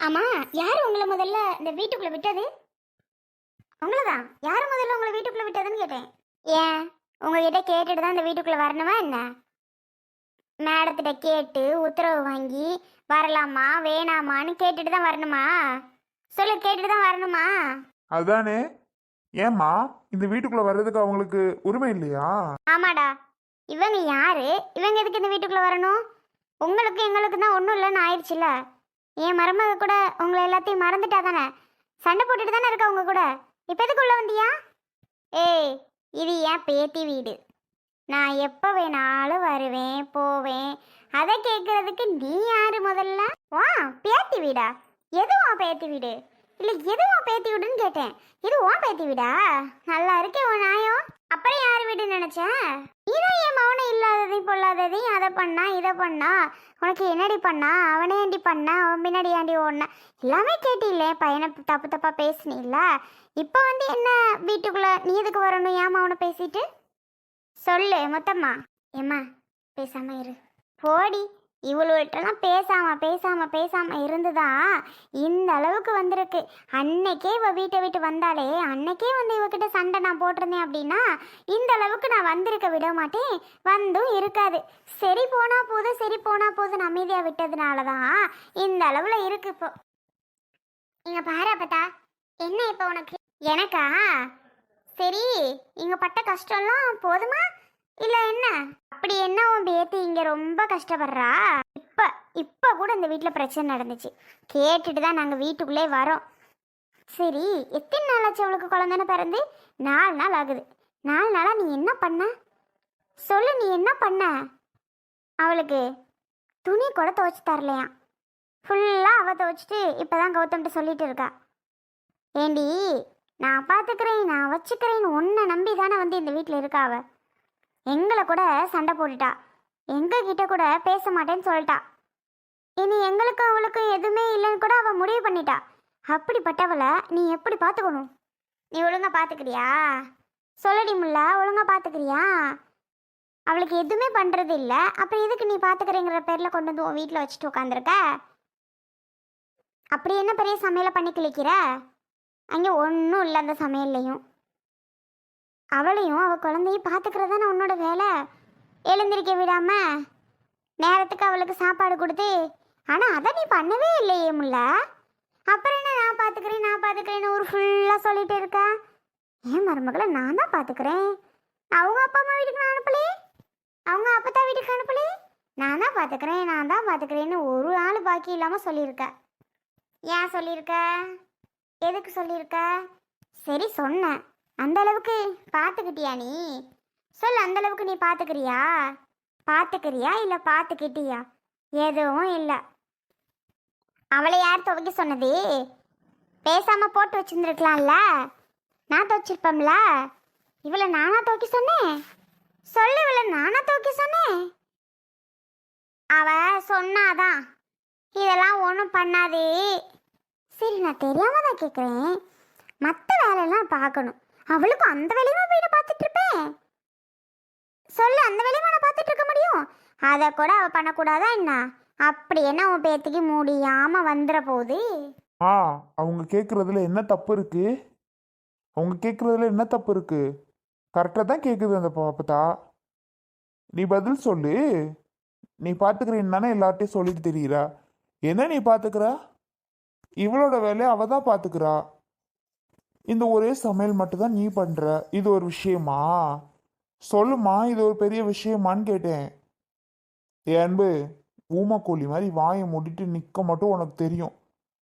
ஆமா யார் உங்களை முதல்ல இந்த வீட்டுக்குள்ள விட்டது? உங்களதான் யார் முதல்ல உங்களை வீட்டுக்குள்ள விட்டதுன்னு கேட்டேன். ஏன்? உங்ககிட்ட கேட்டுட்டு தான் இந்த வீட்டுக்குள்ள வரணுமா என்ன? மேடத்திட்ட கேட்டு உத்தரவு வாங்கி வரலாமா வேணாமான்னு கேட்டுட்டு தான் வரணுமா? சொல்லு கேட்டுட்டு தான் வரணுமா? அதானே. ஏம்மா இந்த வீட்டுக்குள்ள வர்றதுக்கு அவங்களுக்கு உரிமை இல்லையா? ஆமாடா. இவங்க யாரு? இவங்க எதுக்கு இந்த வீட்டுக்குள்ள வரணும்? உங்களுக்கு எங்களுக்கு தான் ஒன்றும் இல்லைன்னு ஆயிடுச்சுல. என் மருமக கூட உங்களை எல்லாத்தையும் மறந்துட்டா தானே? சண்டை போட்டுட்டு தானே இருக்கா உங்க கூட? இப்போ எதுக்குள்ள வந்தியா? ஏய் இது ஏன் பேத்தி வீடு. நான் எப்போ வேணாலும் வருவேன் போவேன். அதை கேட்கறதுக்கு நீ யாரு முதல்ல? வா பேத்தி வீடா. எதுவா பேத்தி வீடு? இல்லை எதுவா பேத்தி வீடுன்னு கேட்டேன். இது உன் பேத்தி வீடா? நல்லா இருக்கே உன் நாயம். அப்புறம் யார் வீடுன்னு நினைச்சேன் நீதான் என் மௌன இல்லாததையும் பொல்லாததையும் அதை பண்ணா இதை பண்ணா உனக்கு என்னடி பண்ணா? அவனே ஏண்டி பண்ணா? அவன் பின்னாடி ஏண்டி ஓடினா? எல்லாமே கேட்டில்லே பையனை தப்பு தப்பா பேசுனீல்ல இப்போ வந்து என்ன வீட்டுக்குள்ள நீ எதுக்கு வரணும்? ஏன் மௌனை பேசிட்டு? சொல்லு மொத்தம்மா. ஏம்மா பேசாம இரு. போடி. இவளுகிட்டலாம் பேசாமல் பேசாமல் பேசாமல் இருந்துதா? இந்த அளவுக்கு வந்திருக்கு. அன்னைக்கே இவ வீட்டை விட்டு வந்தாலே அன்னைக்கே வந்து இவகிட்ட சண்டை நான் போட்டிருந்தேன் அப்படின்னா இந்த அளவுக்கு நான் வந்திருக்க விட மாட்டேன். வந்தும் இருக்காது. சரி போனால் போதும் சரி போனால் போதும் அமைதியாக விட்டதுனால தான் இந்த அளவில் இருக்கு இப்போ. இங்கே பாரு அப்பதா என்ன இப்போ உனக்கு? எனக்கா? சரி இங்கே பட்ட கஷ்டம்லாம் போதுமா? இல்ல என்ன? அப்படி என்ன உன் பேத்தி இங்க ரொம்ப கஷ்டப்படுறா? இப்ப இப்ப கூட இந்த வீட்டுல பிரச்சனை நடந்துச்சு. கேட்டுட்டு தான் நாங்க வீட்டுக்குள்ளே வரோம். சரி எத்தனை நாள் ஆச்சு அவளுக்கு குழந்தைன்னு பிறந்து? நாலு நாள் ஆகுது. நாலு நாளா நீ என்ன பண்ண? சொல்லு நீ என்ன பண்ண? அவளுக்கு துணி கூட துவைச்சு தரலையாம் ஃபுல்லாக அவள் துவைச்சிட்டு இப்போ தான் கௌதம்கிட்ட சொல்லிட்டு இருக்கா. ஏண்டி நான் பார்த்துக்கிறேன் நான் வச்சுக்கிறேன்னு உன்னை நம்பி தானே வந்து இந்த வீட்டில் இருக்கா அவள் எங்களை கூட சண்டை போட்டுட்டா. எங்ககிட்ட கூட பேச மாட்டேன்னு சொல்லிட்டா. இனி எங்களுக்கும் அவளுக்கும் எதுவுமே இல்லைன்னு கூட அவள் முடிவு பண்ணிட்டா. அப்படிப்பட்டவளை நீ எப்படி பார்த்துக்கணும் நீ ஒழுங்காக பார்த்துக்கிறியா சொல்லடி முல்ல ஒழுங்காக பார்த்துக்கிறியா அவளுக்கு எதுவுமே பண்ணுறது இல்லை. அப்புறம் எதுக்கு நீ பார்த்துக்கிறேங்கிற பேரில் கொண்டு வந்து உன் வீட்டில் வச்சுட்டு உட்காந்துருக்க அப்படி என்ன பெரிய சமையலை பண்ணி கிழிக்கிற அங்கே ஒன்றும் இல்லை அந்த சமையல்லையும். அவளையும் அவள் குழந்தையும் பார்த்துக்கிறது தானே உன்னோட வேலை? எழுந்திருக்க விடாம நேரத்துக்கு அவளுக்கு சாப்பாடு கொடுத்து ஆனால் அதை நீ பண்ணவே இல்லையே முல்ல. அப்புறம் என்ன நான் பார்த்துக்கிறேன் நான் பார்த்துக்கிறேன்னு ஒரு ஃபுல்லாக சொல்லிட்டு இருக்கா? ஏன் மருமகளை நான் தான் பார்த்துக்கிறேன் அவங்க அப்பா அம்மா வீட்டுக்கு நான் அனுப்பலே? அவங்க அப்பத்தா வீட்டுக்கு அனுப்பலே? நான் தான் பார்த்துக்கிறேன் நான் தான் பார்த்துக்கிறேன்னு ஒரு ஆள் பாக்கி இல்லாமல் சொல்லியிருக்க. ஏன் சொல்லியிருக்க? எதுக்கு சொல்லியிருக்க? சரி சொன்னேன். அந்த அளவுக்கு பார்த்துக்கிட்டியா நீ? சொல் அந்த அளவுக்கு நீ பார்த்துக்கிறியா பார்த்துக்கிறியா இல்லை பார்த்துக்கிட்டியா எதுவும் இல்லை. அவளை யார் துவைக்க சொன்னது? பேசாமல் போட்டு வச்சிருந்துருக்கலாம்ல? நான் துவைச்சிருப்பேன்ல இவளை நானா துவைக்க சொன்னேன்? சொல்லு இவளை நானா துவைக்க சொன்னேன்? அவ சொன்னாதான் இதெல்லாம் ஒன்றும் பண்ணாது. சரி நான் தெரியாம தான் கேட்குறேன் மற்ற வேலையெல்லாம் பார்க்கணும். அவளுக்கும் அந்த வேலையுமா போய் நான் பார்த்துட்டு இருப்பேன்? சொல்லு அந்த வேலையுமா நான் பார்த்துட்டு இருக்க முடியும்? அதை கூட அவள் பண்ணக்கூடாதா என்ன? அப்படி என்ன உன் பேத்துக்கு முடியாம வந்துட போகுது? ஆ அவங்க கேட்குறதுல என்ன தப்பு இருக்கு? அவங்க கேட்குறதுல என்ன தப்பு இருக்கு? கரெக்டாக தான் கேட்குது அந்த பாப்பத்தா நீ பதில் சொல்லு. நீ பார்த்துக்கிறேன்னு தானே எல்லார்ட்டையும் சொல்லிட்டு தெரியுறா. என்ன நீ பார்த்துக்கிறா? இவளோட வேலையை அவள் தான் பார்த்துக்கிறா. இந்த ஒரே சமையல் மட்டும்தான் நீ பண்ணுற இது ஒரு விஷயமா? சொல்லுமா இது ஒரு பெரிய விஷயமான்னு கேட்டேன். அன்பு ஊமக்கோழி மாதிரி வாயை மூடிட்டு நிற்க மட்டும் உனக்கு தெரியும்.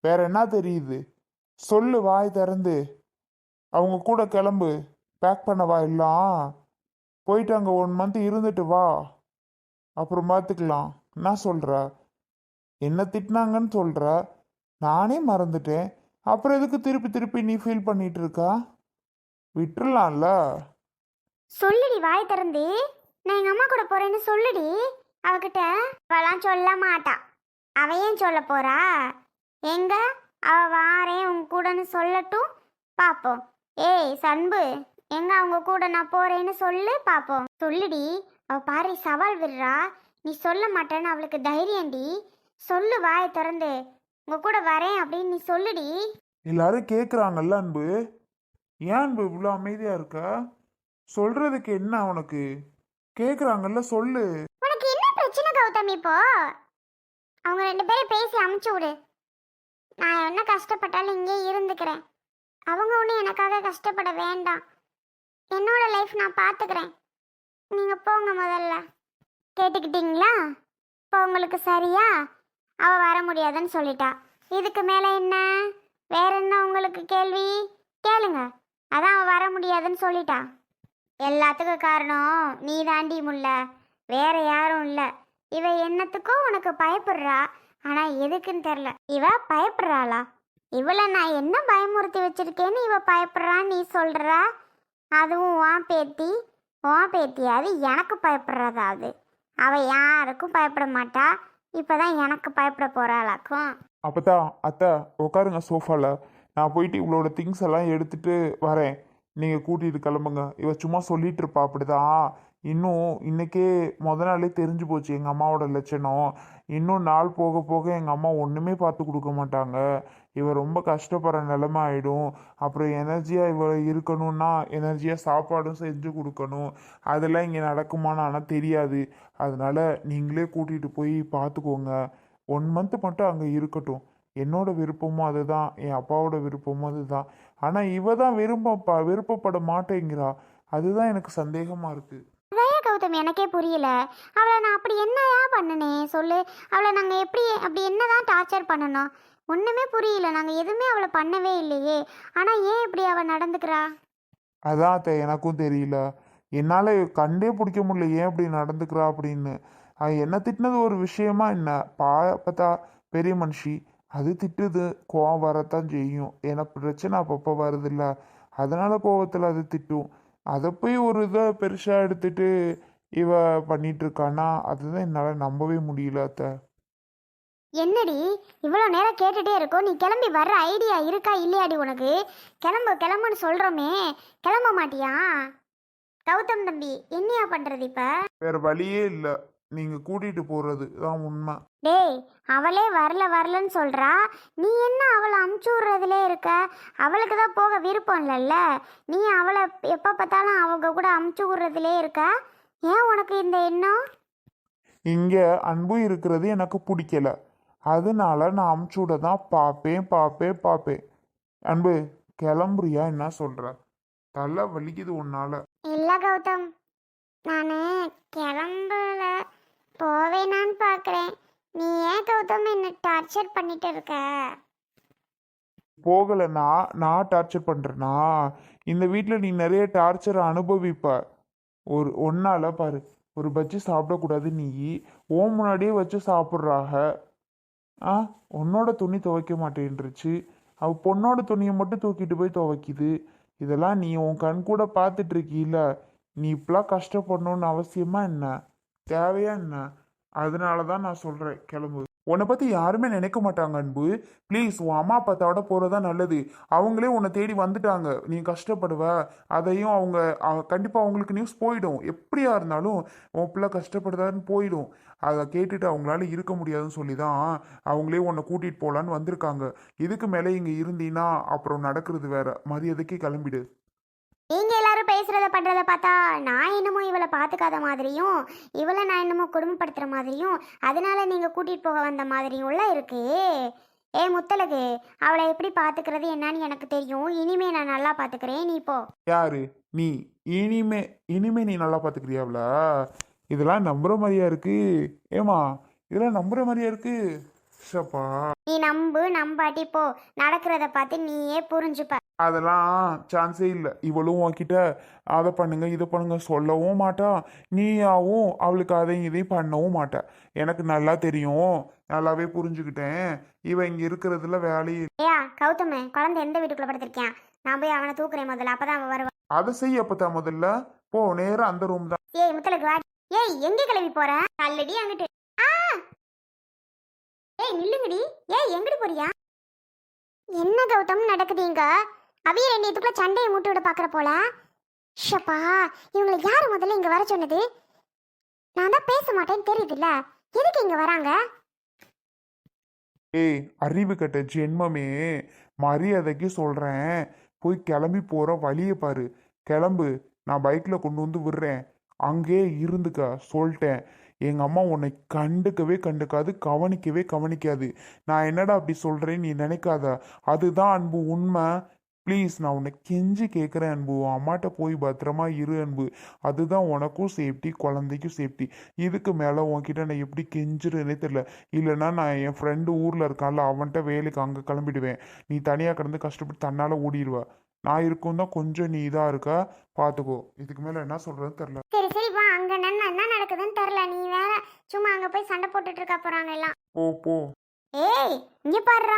வேற என்ன தெரியுது? சொல்லு வாய் திறந்து. அவங்க கூட கிளம்பு. பேக் பண்ண வா எல்லாம். போயிட்டு அங்கே ஒன் மந்த் இருந்துட்டு வா. அப்புறம் பார்த்துக்கலாம் என்ன சொல்கிற என்ன திட்டினாங்கன்னு சொல்கிற நானே மறந்துட்டேன். அப்புறம் எதுக்கு திருப்பி திருப்பி நீ ஃபீல் பண்ணிட்டு இருக்கா விட்டுறலாம்ல. சொல்லுடி வாய் திறந்து. நான் எங்க அம்மா கூட போறேன்னு சொல்லுடி. அவகிட்ட அவளாம் சொல்ல மாட்டா. அவ ஏன் சொல்ல போறா? எங்க? அவ வாரேன் உங்க கூடன்னு சொல்லட்டும். பாப்போம். ஏய் சண்பு எங்க அவங்க கூட நான் போறேன்னு சொல்லு பாப்போம். சொல்லுடி அவ பாரு சவால் விடுறா. நீ சொல்ல மாட்டேன்னு அவளுக்கு தைரியம்டி. சொல்லு வாய் திறந்து. உங்க கூட வரேன் அப்படின்னு நீ சொல்லுடி. எல்லாரும் கேட்குறாங்கல்ல அன்பு. ஏன் அன்பு இவ்வளோ அமைதியாக இருக்க? சொல்றதுக்கு என்ன உனக்கு? கேட்குறாங்கல்ல சொல்லு. உனக்கு என்ன பிரச்சனை கௌதம் இப்போ? அவங்க ரெண்டு பேரும் பேசி அமுச்சு விடு. நான் என்ன கஷ்டப்பட்டாலும் இங்கே இருந்துக்கிறேன். அவங்க ஒன்றும் எனக்காக கஷ்டப்பட வேண்டாம். என்னோட லைஃப் நான் பார்த்துக்கிறேன் நீங்கள் போங்க முதல்ல. கேட்டுக்கிட்டீங்களா? இப்போ உங்களுக்கு சரியா? அவள் வர முடியாதுன்னு சொல்லிட்டா. இதுக்கு மேலே என்ன? வேற என்ன உங்களுக்கு கேள்வி? கேளுங்க. அதான் அவள் வர முடியாதுன்னு சொல்லிட்டா. எல்லாத்துக்கும் காரணம் நீ தாண்டி முல்ல. வேற யாரும் இல்லை. இவ என்னத்துக்கும் உனக்கு பயப்படுறா? ஆனா எதுக்குன்னு தெரில. இவ பயப்படுறாளா? இவளை நான் என்ன பயமுறுத்தி வச்சிருக்கேன்னு இவ பயப்படுறான்னு நீ சொல்ற? அதுவும் உன் பேத்தி. உன் பேத்தியாவது எனக்கு பயப்படுறதாவது. அவ யாருக்கும் பயப்பட மாட்டா. இப்போதான் எனக்கு பயப்பட போறாளாக்கும் அப்பதா அத்தை உட்காருங்க சோஃபாவில் நான் போயிட்டு இவளோட திங்ஸ் எல்லாம் எடுத்துட்டு வரேன். நீங்கள் கூட்டிகிட்டு கிளம்புங்க. இவ சும்மா சொல்லிட்டு இருப்பா அப்படிதான் இன்னும் இன்னைக்கே முத நாளே தெரிஞ்சு போச்சு எங்கள் அம்மாவோட லட்சணம். இன்னும் நாள் போக போக எங்கள் அம்மா ஒன்றுமே பார்த்து கொடுக்க மாட்டாங்க. இவள் ரொம்ப கஷ்டப்படுற நிலைமை ஆகிடும் அப்புறம் எனர்ஜியாக இவள் இருக்கணும்னா எனர்ஜியாக சாப்பாடும் செஞ்சு கொடுக்கணும். அதெல்லாம் இங்கே நடக்குமான்னு ஆனால் தெரியாது. அதனால் நீங்களே கூட்டிகிட்டு போய் பார்த்துக்கோங்க ஒன் மந்த் மட்டும் அங்கே இருக்கட்டும். என்னோட விருப்பமும் அதுதான். என் அப்பாவோட விருப்பமும் அதுதான். ஆனால் இவ தான் விரும்ப விருப்பப்பட மாட்டேங்கிறா. அதுதான் எனக்கு சந்தேகமாக இருக்குது கௌதம்? எனக்கே புரியல. அவளை நான் அப்படி என்னயா பண்ணினேன் சொல்லு. அவளை நாங்கள் எப்படி அப்படி என்னதான் டார்ச்சர் பண்ணணும்? ஒன்றுமே புரியல. நாங்கள் எதுவுமே அவளை பண்ணவே இல்லையே. ஆனால் ஏன் இப்படி அவள் நடந்துக்கிறா? அதான் அத்தை எனக்கும் தெரியல. என்னால் கண்டே பிடிக்க முடியல. ஏன் இப்படி நடந்துக்கிறா அப்படின்னு. என்னை என்ன திட்டினது ஒரு விஷயமா என்ன? பா பார்த்தா பெரிய மனுஷி. அது திட்டுது. கோவம் வரத்தான் செய்யும். ஏன்னா பிரச்சனை அப்பப்போ வருதில்ல. அதனால கோவத்தில் அது திட்டும். அதை போய் ஒரு இதை பெருசாக எடுத்துட்டு இவ பண்ணிட்டு இருக்கானா? அதுதான் என்னால் நம்பவே முடியல அத்தை. என்னடி இவ்வளோ நேரம் கேட்டுட்டே இருக்கோம் நீ கிளம்பி வர்ற ஐடியா இருக்கா இல்லையாடி உனக்கு? கிளம்பு கிளம்புன்னு சொல்கிறோமே கிளம்ப மாட்டியா? கௌதம் தம்பி என்னையா பண்ணுறது இப்போ? வேற வழியே இல்லை. நீங்கள் கூட்டிகிட்டு போகிறது தான் உண்மை. டேய் அவளே வரல வரலன்னு சொல்றா? நீ என்ன அவளை அமுச்சு விட்றதுலே இருக்க? அவளுக்கு தான் போக விருப்பம் இல்லைல்ல. நீ அவளை எப்போ பார்த்தாலும் அவங்க கூட அமுச்சு விட்றதுலே இருக்க? ஏன் உனக்கு இந்த எண்ணம்? இங்கே அன்பு இருக்கிறது எனக்கு பிடிக்கல. அதனால நான் அமுச்சு விட தான் பார்ப்பேன் பார்ப்பேன் பார்ப்பேன். அன்பு கிளம்புறியா? என்ன சொல்ற? தலை வலிக்குது உன்னால. இல்லை கௌதம். நான் கிளம்பல. போவேனான்னு பார்க்குறேன் நீ ஏன் கௌதம் என்ன டார்ச்சர் பண்ணிட்டு இருக்க? போகலைன்னா நான் டார்ச்சர் பண்ணுறேனா இந்த வீட்டில் நீ நிறைய டார்ச்சர் அனுபவிப்ப. ஒரு ஒன்னால பாரு. ஒரு பஜ்ஜி சாப்பிடக்கூடாது நீ. ஓ முன்னாடியே வச்சு சாப்பிட்றாக. ஆ உன்னோட துணி துவைக்க மாட்டேன்ருச்சு அவ பொண்ணோட துணியை மட்டும் தூக்கிட்டு போய் துவைக்குது. இதெல்லாம் நீ உன் கண் கூட பார்த்துட்டு இருக்கீல நீ இப்பெல்லாம் கஷ்டப்படணும்னு அவசியமா என்ன? தேவையா என்ன? அதனால தான் நான் சொல்கிறேன் கிளம்பு. உன்னை பற்றி யாருமே நினைக்க மாட்டாங்க அன்பு. ப்ளீஸ் உன் அம்மா அப்பாத்தோட போகிறதா நல்லது. அவங்களே உன்னை தேடி வந்துட்டாங்க. நீ கஷ்டப்படுவ. அதையும் அவங்க கண்டிப்பாக அவங்களுக்கு நியூஸ் போயிடும். எப்படியா இருந்தாலும் உன் பிள்ளை கஷ்டப்படுதான்னு போயிடும். அதை கேட்டுட்டு அவங்களால இருக்க முடியாதுன்னு சொல்லி தான் அவங்களே உன்னை கூட்டிகிட்டு போகலான்னு வந்திருக்காங்க. இதுக்கு மேலே இங்கே இருந்தீன்னா அப்புறம் நடக்கிறது வேற. மரியாதைக்கு கிளம்பிடு. நீங்க பேசுகிறத பண்ணுறத பார்த்தா நான் என்னமோ இவளை பார்த்துக்காத மாதிரியும் இவளை நான் என்னமோ குடும்பப்படுத்துகிற மாதிரியும் அதனால நீங்க கூட்டிட்டு போக வந்த மாதிரியும் உள்ள இருக்கு. ஏ முத்தலகு அவளை எப்படி பார்த்துக்கிறது என்னன்னு எனக்கு தெரியும். இனிமே நான் நல்லா பார்த்துக்கிறேன். நீ போ. யாரு? நீ. இனிமே இனிமே நீ நல்லா பார்த்துக்கிறியாவ்ல இதெல்லாம் நம்புற மாதிரியா இருக்கு. ஏமா இதெல்லாம் நம்புற மாதிரியா இருக்கு? ஷப்பா நீ நம்பு நம்பாட்டி போ. நடக்கிறத பார்த்து நீயே புரிஞ்சுப்ப. அதெல்லாம் சான்ஸே இல்லை. இவளும் உன்கிட்ட அதை பண்ணுங்க இதை பண்ணுங்க சொல்லவும் மாட்டா. நீயாவும் அவளுக்கு அதையும் இதையும் பண்ணவும் மாட்டா. எனக்கு நல்லா தெரியும். நல்லாவே புரிஞ்சுக்கிட்டேன். இவ இங்க இருக்கிறதுல வேலையே ஏயா கௌதமு குழந்தை எந்த வீட்டுக்குள்ள படுத்திருக்கேன் நான் போய் அவனை தூக்குறேன் முதல்ல. அப்பதான் அவன் வருவான் அதை செய்ய அப்பதான் முதல்ல. போ நேரா அந்த ரூம் தான். ஏய் முத்தலகு வா ஏய் எங்க கிளம்பி போற? கல்லடி அங்கிட்டு. ஏய் நில்லுங்கடி. ஏய் எங்கடி போறியா? என்ன கௌதம் நடக்குதுங்க அவிய ரெண்டு இதுக்குள்ள சண்டையை மூட்டு விட பாக்குற போல. ஷப்பா இவங்களை யார் முதல்ல இங்க வர சொன்னது? நான் தான் பேச மாட்டேன்னு தெரியுதுல்ல. எதுக்கு இங்க வராங்க? ஏய் அறிவு கட்ட ஜென்மமே. மரியாதைக்கு சொல்கிறேன் போய் கிளம்பி போகிற வழியை பாரு. கிளம்பு. நான் பைக்கில் கொண்டு வந்து விடுறேன். அங்கே இருந்துக்க சொல்லிட்டேன். எங்கள் அம்மா உன்னை கண்டுக்கவே கண்டுக்காது கவனிக்கவே கவனிக்காது. நான் என்னடா அப்படி சொல்கிறேன்னு நீ நினைக்காத. அதுதான் அன்பு உண்மை. ப்ளீஸ் நான் உன்னை கெஞ்சி கேட்குறேன் அன்பு. உன் அம்மாட்ட போய் பத்திரமா இரு அன்பு. அதுதான் உனக்கும் சேஃப்டி குழந்தைக்கும் சேஃப்டி இதுக்கு மேலே உன்கிட்ட நான் எப்படி கெஞ்சிருன்னே தெரில இல்லைன்னா நான் என் ஃப்ரெண்டு ஊரில் இருக்கான்ல அவன்கிட்ட வேலைக்கு அங்கே கிளம்பிடுவேன். நீ தனியாக கிடந்து கஷ்டப்பட்டு தன்னால் ஓடிடுவ. நான் இருக்கும் தான் கொஞ்சம் நீ இதாக இருக்கா. பார்த்துக்கோ இதுக்கு மேலே என்ன சொல்கிறதுன்னு தெரில சரி சரி வா. அங்கே நான் என்ன நடக்குதுன்னு தெரில நீ வேற சும்மா அங்க போய் சண்டை போட்டுட்டு இருக்க போறாங்க எல்லாம். போ போ. ஏய் இங்க பாருடா.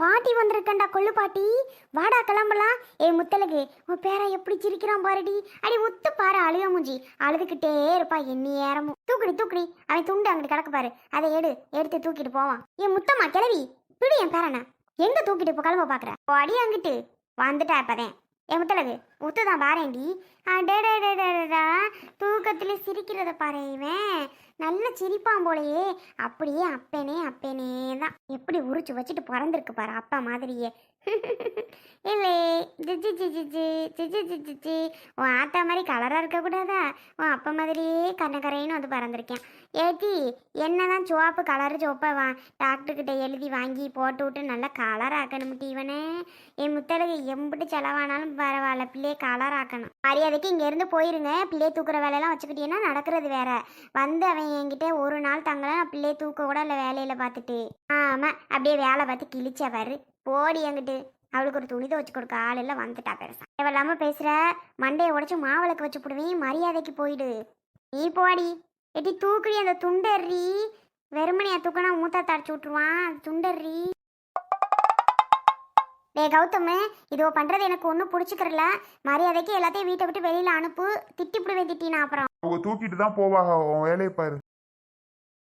பாட்டி வந்திருக்கண்டா கொள்ளு பாட்டி. வாடா கிளம்பலாம். ஏய் முத்தலகு உன் பேரை எப்படி சிரிக்கிறான் பாருடி. அடி முத்து பாரு அழுக மூஞ்சி. அழுதுகிட்டே இருப்பா எண்ணி ஏறமும் தூக்குடி தூக்குடி. அவன் துண்டு அங்கிட்டு கிடக்கு பாரு. அதை எடு எடுத்து தூக்கிட்டு போவான் ஏன் முத்தம்மா கிளவி பிடி என் பேரனை. எங்க தூக்கிட்டு இப்போ கிளம்ப பாக்குற? அடி அங்கிட்டு. வந்துட்டா இப்பதேன். ஏ முத்து தான் பாரேண்டி டேடா தூக்கத்துல சிரிக்கிறத பாரு இவன். நல்ல சிரிப்பான் போலயே. அப்படியே அப்பேனே அப்பனே தான் எப்படி உரிச்சு வச்சுட்டு பறந்துருக்கு பாரு அப்பா மாதிரியே. இல்லை ஜிஜி ஜிஜி ஜி ஜிஜி ஜிஜி ஜி உன் ஆத்தா மாதிரி கலராக இருக்கக்கூடாதா உன் அப்பா மாதிரியே கண்ணக்கரைன்னு வந்து பறந்துருக்கேன். ஏட்டி என்னதான் சிவப்பு கலரு சிவப்பா வா டாக்டர்கிட்ட எழுதி வாங்கி போட்டு விட்டு நல்லா கலர் ஆக்கணும் இவனே. என் முத்தழகு எம்பிட்டு செலவானாலும் பரவாயில்ல பிள்ளையை கலர் ஆக்கணும். மரியாதைக்கு இங்கேருந்து போயிருங்க. பிள்ளையை தூக்குற வேலையெல்லாம் வச்சுக்கிட்டீங்கன்னா நடக்கிறது வேற. வந்து அவன் என்கிட்ட ஒரு நாள் தங்கலாம் நான் பிள்ளையை தூக்க கூட இல்லை வேலையில் பார்த்துட்டு. ஆமாம் அப்படியே வேலை பார்த்து கிழிச்சவர் ஓடி எங்கிட்டு அவளுக்கு ஒரு துணி துவச்சு கொடுக்க ஆள் எல்லாம் வந்துட்டா பெருசா. தேவையில்லாம பேசுற. மண்டையை உடைச்சு மாவிளக்கு வச்சு போடுவேன். மரியாதைக்கு போயிடு. நீ போடி. எட்டி தூக்குடி அந்த துண்டர்றி. வெறுமனையா தூக்கினா மூத்தா தடைச்சு விட்டுருவான். துண்டர்றி. டே கௌதம் இதோ பண்றது எனக்கு ஒன்றும் பிடிச்சிக்கிறல. மரியாதைக்கு எல்லாத்தையும் வீட்டை விட்டு வெளியில அனுப்பு. திட்டி திட்டிப்பிடுவேன் திட்டினா அப்புறம். அவங்க தூக்கிட்டு தான் போவாங்க. உன் வேலையை பாரு.